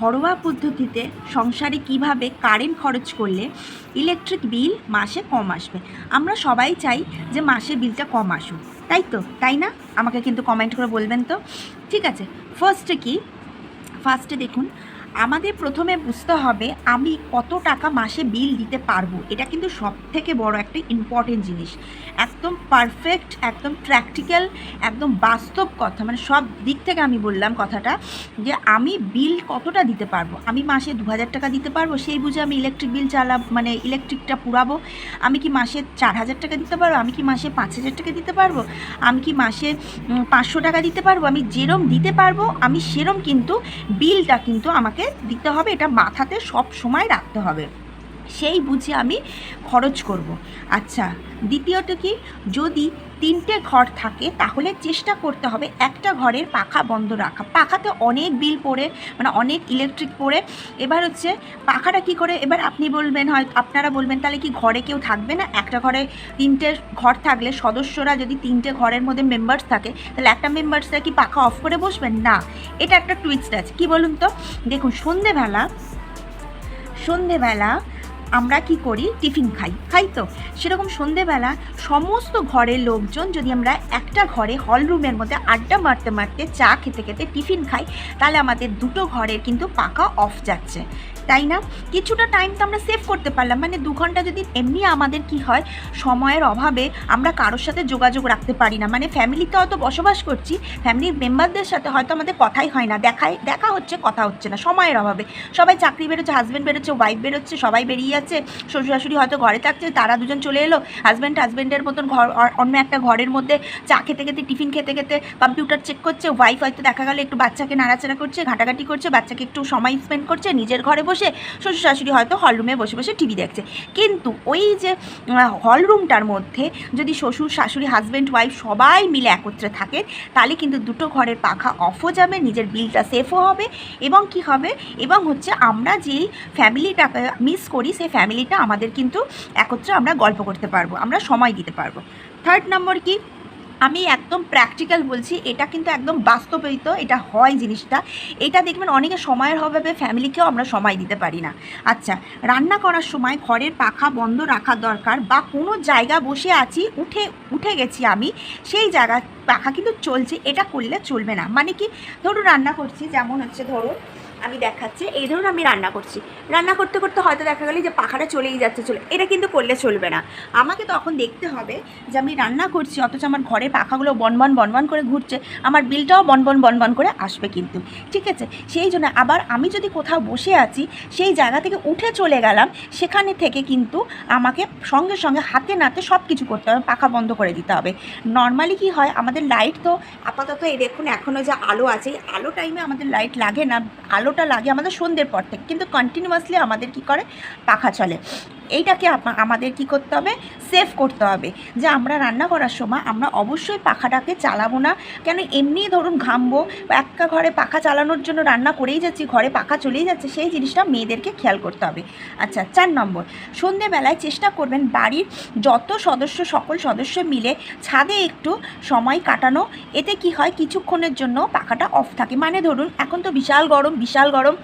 ঘরোয়া পদ্ধতিতে সংসারে কীভাবে কারেন্ট খরচ করলে ইলেকট্রিক বিল মাসে কম আসবে? আমরা সবাই চাই যে মাসে বিলটা কম আসুক। তাই তো? তাই না? আমাকে কিন্তু কমেন্ট করে বলবেন তো? ঠিক আছে। ফার্স্টে কি? ফার্স্টে দেখুন আমাদের প্রথমে বুঝতে হবে আমি কত টাকা মাসে বিল দিতে পারব। এটা কিন্তু সব থেকে বড় একটা ইম্পর্টেন্ট জিনিস। একদম পারফেক্ট একদম প্র্যাকটিক্যাল একদম বাস্তব কথা। মানে সব দিক থেকে আমি বললাম কথাটা যে আমি বিল কতটা দিতে পারব? আমি মাসে দু হাজার টাকা দিতে পারব? সেই বুঝে আমি ইলেকট্রিক বিল চালাব মানে ইলেকট্রিকটা পুরাবো। আমি কি মাসে চার হাজার টাকা দিতে পারব? আমি কি মাসে পাঁচ হাজার টাকা দিতে পারব? আমি কি মাসে পাঁচশো টাকা দিতে পারব? আমি যেরম দিতে পারব, আমি সেরম কিন্তু বিলটা কিন্তু আমাকে দিতে হবে, এটা মাথাতে সব সময় রাখতে হবে। সেই বুঝে আমি খরচ করব। আচ্ছা দ্বিতীয়ত কি? যদি তিনটে ঘর থাকে, তাহলে চেষ্টা করতে হবে একটা ঘরের পাখা বন্ধ রাখা। পাখাতে অনেক বিল পড়ে মানে অনেক ইলেকট্রিক পড়ে। এবার হচ্ছে পাখাটা কি করে? এবার আপনি বলবেন হয়, আপনারা বলবেন, তাহলে কি ঘরে কেউ থাকবে না? একটা ঘরে তিনটে ঘর থাকলে সদস্যরা যদি তিনটে ঘরের মধ্যে মেম্বার্স থাকে, তাহলে একটা মেম্বার্সরা কি পাখা অফ করে বসবেন? না, এটা একটা টুইস্ট আছে। কী বলুন তো? দেখুন, সন্ধেবেলা সন্ধেবেলা আমরা কি করি? টিফিন খাই। খাই তো? সেরকম সন্ধেবেলা সমস্ত ঘরের লোকজন যদি আমরা একটা ঘরে হল রুমের মধ্যে আড্ডা মারতে মারতে চা খেতে খেতে টিফিন খাই, তাহলে আমাদের দুটো ঘরের কিন্তু পাকা অফ যাচ্ছে। তাই না? কিছুটা টাইম তো আমরা সেভ করতে পারলাম। মানে দু ঘণ্টা যদি এমনি আমাদের কি হয়, সময়ের অভাবে আমরা কারোর সাথে যোগাযোগ রাখতে পারি না। মানে ফ্যামিলিতে হয়তো বসবাস করছি ফ্যামিলির মেম্বারদের সাথে হয়তো আমাদের কথাই হয় না। দেখাই দেখা হচ্ছে, কথা হচ্ছে না, সময়ের অভাবে। সবাই চাকরি বেরোচ্ছে হাজব্যান্ড বেরোচ্ছে ওয়াইফ বেরোচ্ছে, সবাই বেরিয়ে যাচ্ছে শ্বশুর শাশুড়ি হয়তো ঘরে থাকছে, তারা দুজন চলে এলো হাজব্যান্ড হাজব্যান্ডের মতন ঘর অন্য একটা ঘরের মধ্যে চা খেতে খেতে, টিফিন খেতে খেতে কম্পিউটার চেক করছে ওয়াইফ হয়তো দেখা গেলো একটু বাচ্চাকে নাড়াচাড়া করছে, ঘাটাঘাটি করছে, বাচ্চাকে একটু সময় স্পেন্ড করছে, নিজের ঘরে বসে শ্বশুর শাশুড়ি হয়তো হল রুমে বসে বসে টিভি দেখছে। কিন্তু ওই যে হলরুমটার মধ্যে যদি শ্বশুর শাশুড়ি হাজব্যান্ড ওয়াইফ সবাই মিলে একত্রে থাকে তাহলে কিন্তু দুটো ঘরের পাখা অফও যাবে, নিজের বিলটা সেফও হবে এবং কি হবে? এবং হচ্ছে আমরা যেই ফ্যামিলিটাকে মিস করি, সেই ফ্যামিলিটা আমাদের কিন্তু একত্রে আমরা গল্প করতে পারব, আমরা সময় দিতে পারব। থার্ড নম্বর কি? আমি একদম প্র্যাকটিক্যাল বলছি, এটা কিন্তু একদম বাস্তবিত এটা হয় জিনিসটা। এটা দেখবেন অনেকে সময়ের অভাবে ফ্যামিলিকেও আমরা সময় দিতে পারি না। আচ্ছা রান্না করার সময় ঘরের পাখা বন্ধ রাখা দরকার বা কোনো জায়গা বসে আছি, উঠে উঠে গেছি আমি, সেই জায়গা পাখা কিন্তু চলছে, এটা করলে চলবে না। মানে কি, ধরুন রান্না করছি, যেমন হচ্ছে ধরুন আমি দেখাচ্ছি। এই ধরুন আমি রান্না করছি। রান্না করতে করতে হয়তো দেখা গেল যে পাখাটা চলেই যাচ্ছে, চলে এটা কিন্তু করলে চলবে না। আমাকে তখন দেখতে হবে যে আমি রান্না করছি, অথচ আমার ঘরে পাখাগুলো বনবন বনবন করে ঘুরছে। আমার বিলটাও বনবন বনবন করে আসবে কিন্তু। ঠিক আছে? সেই জন্য আবার আমি যদি কোথাও বসে আছি, সেই জায়গা থেকে উঠে চলে গেলাম, সেখানে থেকে কিন্তু আমাকে সঙ্গে সঙ্গে হাতে নাতে সব কিছু করতে হবে, পাখা বন্ধ করে দিতে হবে। নর্মালি কি হয়, আমাদের লাইট তো আপাতত এই দেখুন এখনও যে আলো আছে আলো টাইমে আমাদের লাইট লাগে না। আলোটা লাগে আমাদের সন্ধ্যের পর থেকে। কিন্তু কন্টিনিউয়াসলি আমাদের কি করে? পাখা চলে। এইটাকে আমাদের কি করতে হবে? সেভ করতে হবে। যে আমরা রান্না করার সময় আমরা অবশ্যই পাখাটাকে চালাবো না। কেন এমনি ধরুন ঘামবো একটা ঘরে পাখা চালানোর জন্য রান্না করেই যাচ্ছি, ঘরে পাখা চলেই যাচ্ছে, সেই জিনিসটা মেয়েদেরকে খেয়াল করতে হবে। আচ্ছা চার নম্বর। সন্ধেবেলায় চেষ্টা করবেন বাড়ির যত সদস্য, সকল সদস্য মিলে ছাদে একটু সময় কাটানো। এতে কি হয়? কিছুক্ষণের জন্য পাখাটা অফ থাকে। মানে ধরুন, এখন তো বিশাল গরম বিশাল গরম।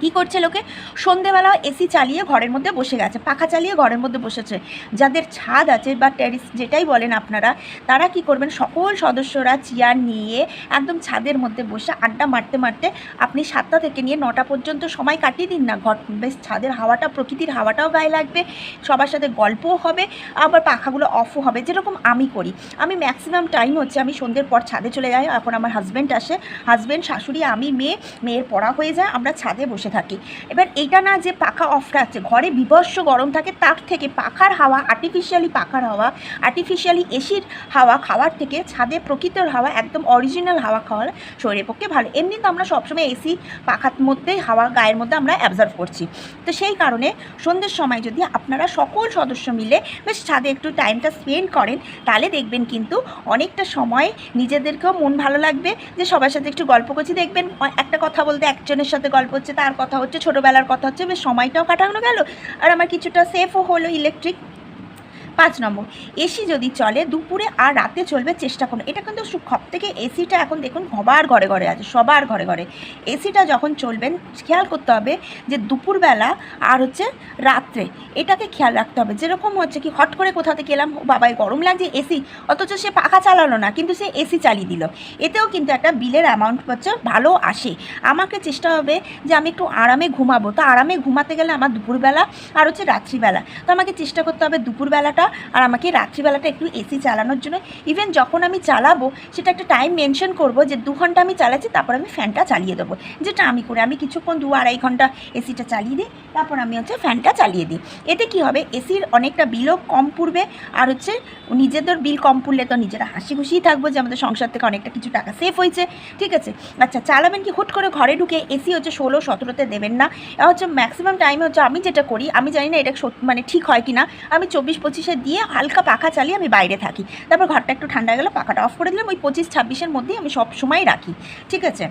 কি করছে লোকে? সন্ধেবেলা এসি চালিয়ে ঘরের মধ্যে বসে গেছে, পাখা চালিয়ে ঘরের মধ্যে বসেছে। যাদের ছাদ আছে বা টেরিস যেটাই বলেন আপনারা, তারা কি করবেন? সকল সদস্যরা চেয়ার নিয়ে একদম ছাদের মধ্যে বসে আড্ডা মারতে মারতে আপনি সাতটা থেকে নিয়ে নটা পর্যন্ত সময় কাটিয়ে দিন না। ঘর, বেশ ছাদের হাওয়াটা, প্রকৃতির হাওয়াটাও গায়ে লাগবে, সবার সাথে গল্পও হবে, আবার পাখাগুলো অফও হবে। যেরকম আমি করি। আমি ম্যাক্সিমাম টাইম হচ্ছে আমি সন্ধ্যের পর ছাদে চলে যাই, এখন আমার হাজব্যান্ড আসে। হাজব্যান্ড শাশুড়ি, আমি, মেয়ে, মেয়ের পড়া হয়ে যায়, আমরা ছাদে বসে থাকি। এবার এটা না যে পাখা অফটা আছে ঘরে বিভৎস গরম থাকে, তার থেকে পাখার হাওয়া আর্টিফিশিয়ালি পাখার হাওয়া আর্টিফিশিয়ালি এসির হাওয়া খাওয়ার থেকে ছাদে প্রকৃতির হাওয়া, একদম অরিজিনাল হাওয়া খাওয়ার শরীরের পক্ষে ভালো। এমনি তো আমরা সবসময় এসি পাখার মধ্যেই হাওয়া গায়ের মধ্যে আমরা অ্যাবজর্ভ করছি। তো সেই কারণে সন্ধ্যের সময় যদি আপনারা সকল সদস্য মিলে বেশ ছাদে একটু টাইমটা স্পেন্ড করেন, তাহলে দেখবেন কিন্তু অনেকটা সময় নিজেদেরকেও মন ভালো লাগবে, যে সবার সাথে একটু গল্প করছি, দেখবেন একটা কথা বলতে একজনের সাথে গল্প হচ্ছে, তার কথা হচ্ছে, ছোটোবেলার কথা হচ্ছে, বেশ সময়টাও কাটানো গেল। আর আমার কিছুটা সেফও হলো ইলেকট্রিক পাঁচ নম্বর, এসি যদি চলে, দুপুরে আর রাতে চলবে চেষ্টা করুন। এটা কিন্তু সব থেকে এসিটা এখন দেখুন সবার ঘরে ঘরে আছে, সবার ঘরে ঘরে। এসিটা যখন চলবেন, খেয়াল করতে হবে যে দুপুরবেলা আর হচ্ছে রাত্রে এটাকে খেয়াল রাখতে হবে। যেরকম হচ্ছে কি, হট করে কোথাও থেকে এলাম বাবাই গরম লাগছে এসি, অথচ সে পাখা চালালো না, কিন্তু সে এসি চালিয়ে দিল। এতেও কিন্তু একটা বিলের অ্যামাউন্ট হচ্ছে ভালো আসে। আমাকে চেষ্টা হবে যে আমি একটু আরামে ঘুমাবো। তো আরামে ঘুমাতে গেলে আমার দুপুরবেলা আর হচ্ছে রাত্রিবেলা। তো আমাকে চেষ্টা করতে হবে দুপুরবেলাটা আর আমাকে রাত্রিবেলাটা একটু এসি চালানোর জন্য। ইভেন যখন আমি চালাবো, সেটা একটা টাইম মেনশন করব যে দু ঘণ্টা আমি চালাচ্ছি, তারপর আমি ফ্যানটা চালিয়ে দেবো। যেটা আমি করে আমি কিছুক্ষণ দু আড়াই ঘণ্টা এসিটা চালিয়ে দিই, তারপর আমি হচ্ছে ফ্যানটা চালিয়ে দিই। এতে কি হবে? এসির অনেকটা বিলও কম পড়বে আর হচ্ছে নিজেদের বিল কম পড়লে তো নিজেরা হাসি খুশিই থাকব যে আমাদের সংসার থেকে অনেকটা কিছু টাকা সেভ হয়েছে। ঠিক আছে? আচ্ছা চালাবেন কি? হুট করে ঘরে ঢুকে এসি হচ্ছে ষোলো, সতেরোতে দেবেন না। হচ্ছে ম্যাক্সিমাম টাইমে হচ্ছে আমি যেটা করি, আমি জানি না এটা মানে ঠিক হয় কি না আমি চব্বিশ পঁচিশে দিয়ে হালকা পাখা চালিয়ে আমি বাইরে থাকি। তারপর ঘরটা একটু ঠান্ডা গেলে, পাখাটা অফ করে দিলাম, ওই পঁচিশ ছাব্বিশের মধ্যেই আমি সব সময় রাখি। ঠিক আছে?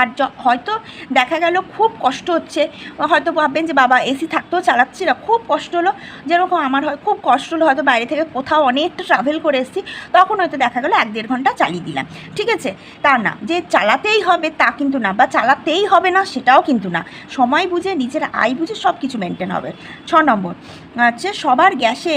আর হয়তো দেখা গেল খুব কষ্ট হচ্ছে। হয়তো ভাববেন যে, বাবা, এসি থাকতেও চালাচ্ছি না। খুব কষ্ট হলো। যেরকম আমার হয়, খুব কষ্ট হলো হয়তো বাইরে থেকে কোথাও অনেকটা ট্রাভেল করে এসেছি। তখন হয়তো দেখা গেলো এক দেড় ঘণ্টা চালিয়ে দিলাম। ঠিক আছে? তা না, যে চালাতেই হবে তা কিন্তু না বা চালাতেই হবে না সেটাও কিন্তু না। সময় বুঝে, নিজের আয় বুঝে সব কিছু মেনটেন হবে। ছ নম্বর, হচ্ছে সবার গ্যাসে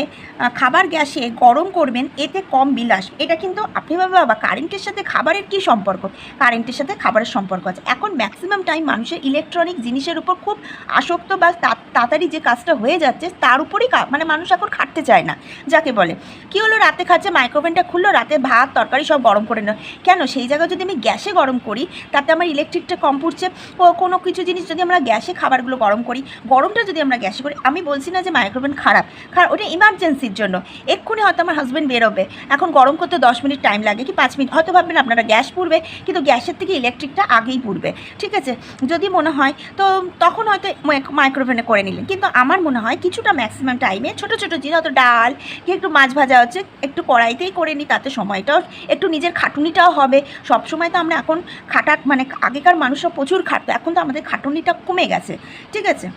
খাবার গ্যাসে গরম করবেন, এতে কম বিল আসবে এটা কিন্তু আপনি ভাবে বাবা কারেন্টের সাথে খাবারের কী সম্পর্ক? কারেন্টের সাথে খাবারের সম্পর্ক আছে। এখন ম্যাক্সিমাম টাইম মানুষের ইলেকট্রনিক জিনিসের উপর খুব আসক্ত বা তাড়াতাড়ি যে কাজটা হয়ে যাচ্ছে, তার উপরেই মানে মানুষ এখন খাটতে চায় না, যাকে বলে। কি হলো? রাতে খাচ্ছে মাইক্রোওভেনটা খুললো, রাতে ভাত, তরকারি সব গরম করে নেয় কেন? সেই জায়গায় যদি আমি গ্যাসে গরম করি, তাতে আমার ইলেকট্রিকটা কম পড়ছে, ও কোনো কিছু জিনিস যদি আমরা গ্যাসে খাবারগুলো গরম করি, গরমটা যদি আমরা গ্যাসে করি, আমি বলছি না যে মাইক্রোওভেন খারাপ খারাপ ওটা ইমার্জেন্সির জন্য। এক্ষুনি হয়তো আমার হাজব্যান্ড বেরোবে। এখন গরম করতে দশ মিনিট টাইম লাগে কি পাঁচ মিনিট? হয়তো ভাববেন আপনারা গ্যাস পুড়বে, কিন্তু গ্যাসের থেকে ইলেকট্রিকটা আগেই পুড়বে, ঠিক আছে? যদি মনে হয়, তো তখন হয়তো মাইক্রোওভেনে করে নিলেন। কিন্তু আমার মনে হয় কিছুটা ম্যাক্সিমাম টাইমে ছোটো ছোটো জিনিস হয়তো ডাল কি একটু মাছ ভাজা হচ্ছে, একটু কড়াইতেই করে নিই, তাতে সময়টাও, একটু নিজের খাটুনিটাও হবে। সব সময় তো আমরা এখন খাটা মানে আগেকার মানুষরা প্রচুর খাটতো, এখন তো আমাদের খাটুনিটা কমে গেছে, ঠিক আছে?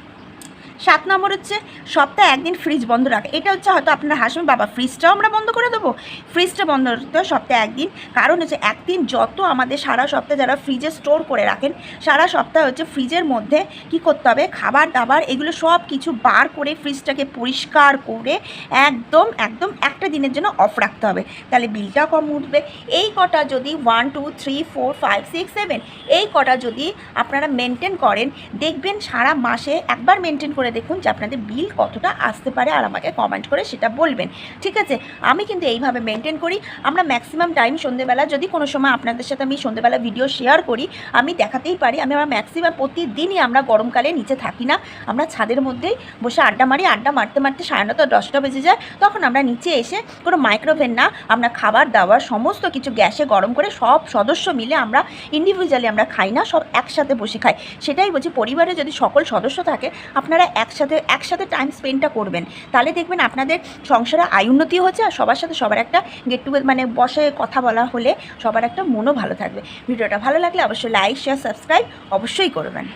সাত নম্বর হচ্ছে সপ্তাহে একদিন ফ্রিজ বন্ধ রাখা। এটা হচ্ছে হয়তো আপনার হাসবেন বাবা ফ্রিজটাও আমরা বন্ধ করে দেবো। ফ্রিজটা বন্ধ রাখতে হয় সপ্তাহে একদিন। কারণ হচ্ছে একদিন যত আমাদের সারা সপ্তাহে যারা ফ্রিজে স্টোর করে রাখেন, সারা সপ্তাহে হচ্ছে ফ্রিজের মধ্যে কি করতে হবে? খাবার, দাবার, এগুলো সব কিছু বার করে ফ্রিজটাকে পরিষ্কার করে একদম একদম একটা দিনের জন্য অফ রাখতে হবে। তাহলে বিলটা কম উঠবে। এই কটা যদি one two three four five six seven এই কটা যদি আপনারা মেনটেন করেন, দেখবেন সারা মাসে একবার মেনটেন করে দেখুন যে আপনাদের বিল কতটা আসতে পারে আর আমাকে কমেন্ট করে সেটা বলবেন। ঠিক আছে? আমি কিন্তু এইভাবে মেনটেন করি। আমরা ম্যাক্সিমাম টাইম সন্ধেবেলা যদি কোনো সময় আপনাদের সাথে আমি সন্ধেবেলা ভিডিও শেয়ার করি, আমি দেখাতেই পারি। আমি আমার ম্যাক্সিমাম প্রতিদিনই আমরা গরমকালে নিচে থাকি না। আমরা ছাদের মধ্যেই বসে আড্ডা মারি, আড্ডা মারতে মারতে সাড়ে নটা দশটা বেজে যায়। তখন আমরা নিচে এসে কোনো মাইক্রোভেন না, আমরা খাবার দাবার, সমস্ত কিছু গ্যাসে গরম করে সব সদস্য মিলে আমরা ইন্ডিভিজুয়ালি আমরা খাই না, সব একসাথে বসে খাই। সেটাই বলছি, পরিবারে যদি সকল সদস্য থাকে, আপনারা একসাথে একসাথে টাইম স্পেন্ডটা করবেন। তাহলে দেখবেন আপনাদের সংসারে আয় উন্নতিও হচ্ছে আর সবার সাথে সবার একটা গেট টুগেদার মানে বসে কথা বলা হলে সবার একটা মনও ভালো থাকবে। ভিডিওটা ভালো লাগলে অবশ্যই লাইক শেয়ার সাবস্ক্রাইব অবশ্যই করবেন।